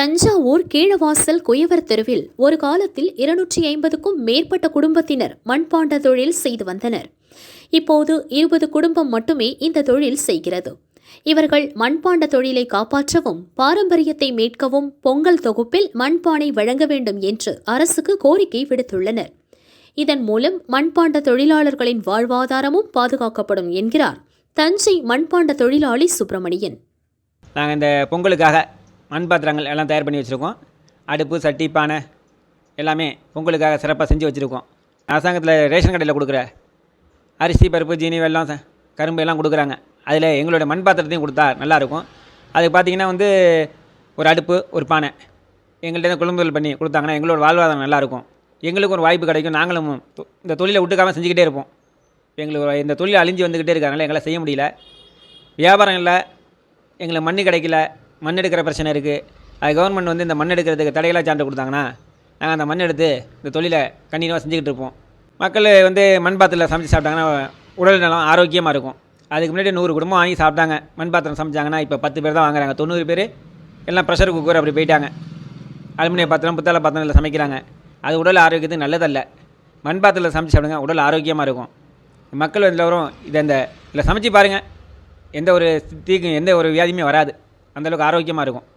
தஞ்சாவூர் கீழவாசல் குயவர் தெருவில் ஒரு காலத்தில் இருநூற்றி ஐம்பதுக்கும் மேற்பட்ட குடும்பத்தினர் மண்பாண்ட தொழில் செய்து வந்தனர். இப்போது இருபது குடும்பம் மட்டுமே இந்த தொழில் செய்கிறது. இவர்கள் மண்பாண்ட தொழிலை காப்பாற்றவும் பாரம்பரியத்தை மீட்கவும் பொங்கல் தொகுப்பில் மண்பானை வழங்க வேண்டும் என்று அரசுக்கு கோரிக்கை விடுத்துள்ளனர். இதன் மூலம் மண்பாண்ட தொழிலாளர்களின் வாழ்வாதாரமும் பாதுகாக்கப்படும் என்கிறார் தஞ்சை மண்பாண்ட தொழிலாளி சுப்பிரமணியன். நாங்கள் இந்த பொங்கலுக்காக மண் பாத்திரங்கள் எல்லாம் தயார் பண்ணி வச்சுருக்கோம். அடுப்பு சட்டி பானை எல்லாமே பொங்கலுக்காக சிறப்பாக செஞ்சு வச்சுருக்கோம். அரசாங்கத்தில் ரேஷன் கடையில் கொடுக்குற அரிசி பருப்பு ஜீனி வெள்ளம் கரும்பு எல்லாம் கொடுக்குறாங்க. அதில் எங்களோட மண் பாத்திரத்தையும் கொடுத்தா நல்லாயிருக்கும் அதுக்கு பார்த்தீங்கன்னா வந்து ஒரு அடுப்பு ஒரு பானை எங்கள்கிட்ட இருந்து கொள்முதல் பண்ணி கொடுத்தாங்கன்னா எங்களோட வாழ்வாதாரம் நல்லாயிருக்கும் எங்களுக்கும் ஒரு வாய்ப்பு கிடைக்கும். நாங்களும் தொ- இந்த தொழிலை விட்டுக்காமல் செஞ்சுக்கிட்டே இருப்போம். எங்களுக்கு இந்த தொழில் அழிஞ்சு வந்துக்கிட்டே இருக்காங்களே எங்களால் செய்ய முடியல. வியாபாரம் இல்லை. எங்களுக்கு மண் கிடைக்கல. மண் எடுக்கிற பிரச்சனை இருக்குது அது கவர்மெண்ட் வந்து இந்த மண் எடுக்கிறதுக்கு தடையெல்லாம் சான்று கொடுத்தாங்கன்னா நாங்கள் அந்த மண் எடுத்து இந்த தொழிலை கண்டினியூவாக செஞ்சுக்கிட்டு இருப்போம். மக்கள் வந்து மண் பாத்திரத்தில் சமைச்சு சாப்பிட்டாங்கன்னா உடல் நலம் ஆரோக்கியமாக இருக்கும். அதுக்கு முன்னாடி நூறு குடும்பம் வாங்கி சாப்பிட்டாங்க. மண் பாத்திரம் சமைச்சாங்கன்னா இப்போ பத்து பேர் தான் வாங்குறாங்க. தொண்ணூறு பேர் எல்லாம் ப்ரெஷர் குக்கர் அப்படி போயிட்டாங்க. அலுமினிய பாத்திரம் புத்தால பாத்திரத்தில் சமைக்கிறாங்க. அது உடல் ஆரோக்கியத்துக்கு நல்லதல்ல. மண் பாத்திரத்தில் சமைச்சு சாப்பிடுங்க உடல் ஆரோக்கியமாக இருக்கும். மக்கள் எல்லோரும் இதை இந்த இதில் சமைச்சு பாருங்கள் எந்த ஒரு தீக்கும் எந்த ஒரு வியாதியுமே வராது. அந்தளவுக்கு ஆரோக்கியமாக இருக்கும்.